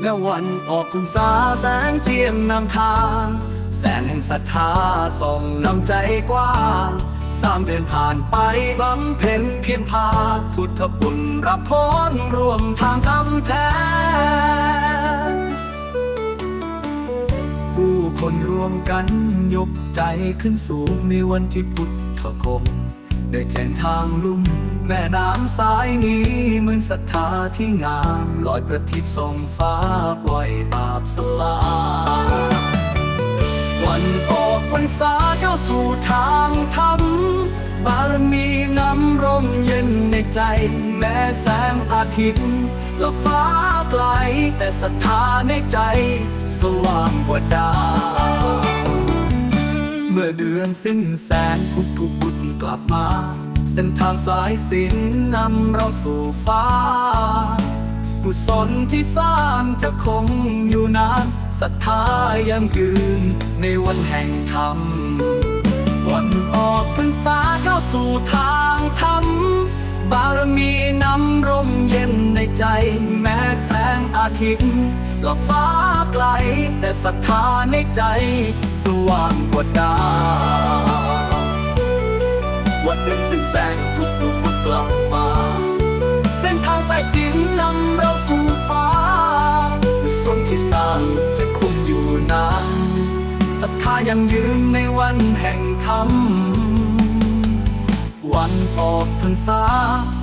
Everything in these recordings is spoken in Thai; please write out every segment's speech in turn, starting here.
และวันออกพรรษาแสงเทียนนำทาง แสงแห่งศรัทธาส่องนำใจกว้างสามเดือนผ่านไปบำเพ็ญเพียรพาพุทธบุญรับพรรวมทางทำแท้ผู้คนรวมกันยกใจขึ้นสูงในวันที่พุทธคมได้แจ้งทางลุ่ม แม่น้ำสายนี้เหมือนศรัทธาที่งามลอยประทีปส่งฟ้าปล่อยบาปสลายวันออกพรรษาเข้าสู่ทางธรรมบารมีน้ำร่มเย็นในใจ แม้แสงอาทิตย์และฟ้าไกลแต่ศรัทธาในใจสว่างกว่าดาวเมื่อเดือนสิ้นแสงพุทธบุญกลับมา เส้นทางสายสินนำเราสู่ฟ้า กุศลที่สร้างจะคงอยู่นานศรัทธายังยืนในวันแห่งธรรม วันออกพรรษาเข้าสู่ทางธรรม บารมีนำร่มเย็นในใจ แม้แสงอาทิตย์ละฟ้าไกล แต่ศรัทธาในใจ สว่างกว่าดาว ศรัทธายังยืนในวันแห่งธรรม วันออกพรรษา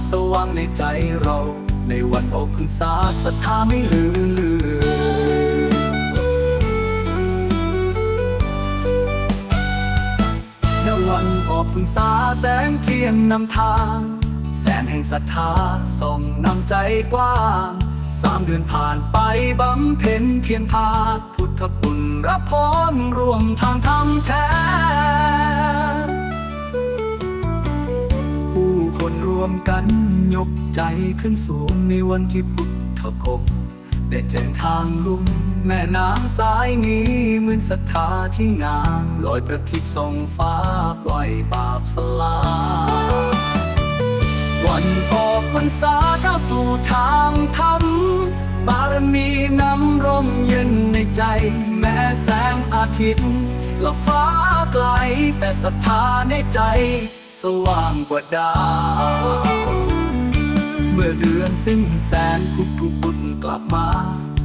สว่างในใจเรา ในวันออกพรรษาศรัทธาไม่ลืมเลือนวันออกพรรษาแสงเทียนนำทาง แสนแห่งศรัทธาส่องนำใจกว้าง สามเดือนผ่านไปบำเพ็ญเพียรพาพุทธบุญรับพรรวมทางธรรมแท้ ผู้คนรวมกันยกใจขึ้นสูงในวันที่พุทธคมได้แจ้งทางลุ่มแม่น้ำสายนี้เหมือนศรัทธาที่งามลอยประทีปส่องฟ้าปล่อยบาปสลาย วันออกพรรษาเข้าสู่ทางธรรม บารมีน้ำร่มเย็นในใจ แม้แสงอาทิตย์ละฟ้าไกลแต่ศรัทธาในใจ สว่างกว่าดาว เมื่อเดือนสิ้นแสนทุกทุกบุญกลับมา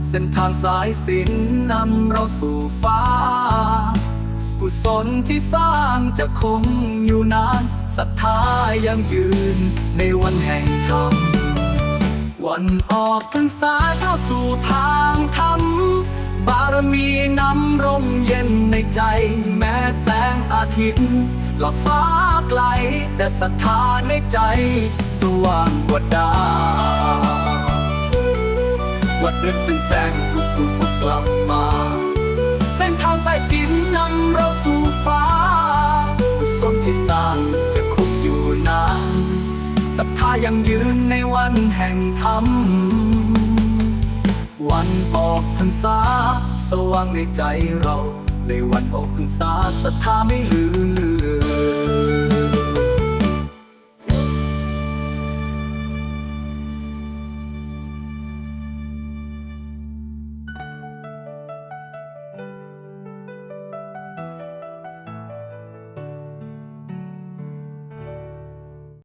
เส้นทางสายสินนำเราสู่ฟ้า กุศลที่สร้างจะคงอยู่นานศรัทธายังยืนในวันแห่งธรรม วันออกพรรษาเข้าสู่ทางธรรม บารมีน้ำร่มเย็นในใจ แม้แสงอาทิตย์และฟ้าไกล แต่ศรัทธาในใจ สว่างกว่าดาววันเดือนสิ้นแสงทุกทุก ศรัทธายังยืนในวันแห่งธรรม วันออกพรรษา สว่างในใจเรา ในวันออกพรรษาศรัทธาไม่ลืมเลือน